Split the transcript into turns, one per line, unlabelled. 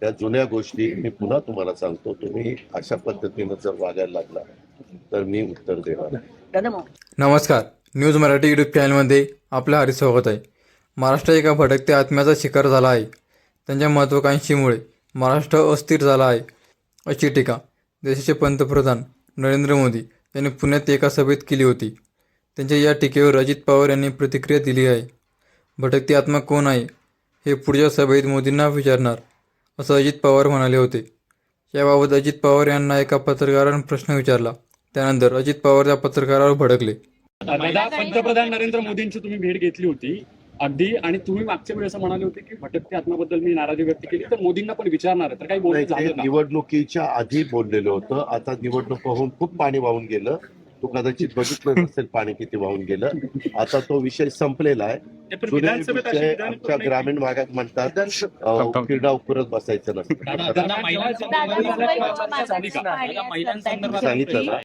त्या जुन्या गोष्टी मी पुन्हा तुम्हाला सांगतो. तुम्ही अशा पद्धतीनं जर वागायला लागला तर मी उत्तर देणार.
नमस्कार. न्यूज मराठी यूट्यूब चॅनलमध्ये आपलं हार्दिक स्वागत आहे. महाराष्ट्र एका भटकत्या आत्म्याचा शिकार झाला आहे. त्यांच्या महत्त्वाकांक्षीमुळे महाराष्ट्र अस्थिर झाला आहे. अशी टीका देशाचे पंतप्रधान नरेंद्र मोदी यांनी पुण्यात एका सभेत केली होती. त्यांच्या या टीकेवर अजित पवार यांनी प्रतिक्रिया दिली आहे. भटकती आत्मा कोण आहे हे पुढच्या सभेत मोदींना विचारणार असं अजित पवार म्हणाले होते. याबाबत अजित पवार यांना एका पत्रकारानं प्रश्न विचारला. त्यानंतर अजित पवार त्या पत्रकारावर भडकले.
दादा पंतप्रधान नरेंद्र मोदींची तुम्ही भेट घेतली होती. अगदी आणि तुम्ही मागच्या वेळी असं म्हणाले होते की भटकती आत्माबद्दल मी नाराजी व्यक्त केली. तर मोदींना पण विचारणार तर काही का?
निवडणुकीच्या आधी बोललेलं होतं. आता निवडणूक होऊन खूप पाणी वाहून गेलं. तू कदाचित बघितलं नसेल पाणी किती वाहून गेलं. आता तो विषय संपलेला आहे. आमच्या
करून
ग्रामीण भागात म्हणतात क्रीडा उपरत बसायचं नसतं. सांगितलं ना.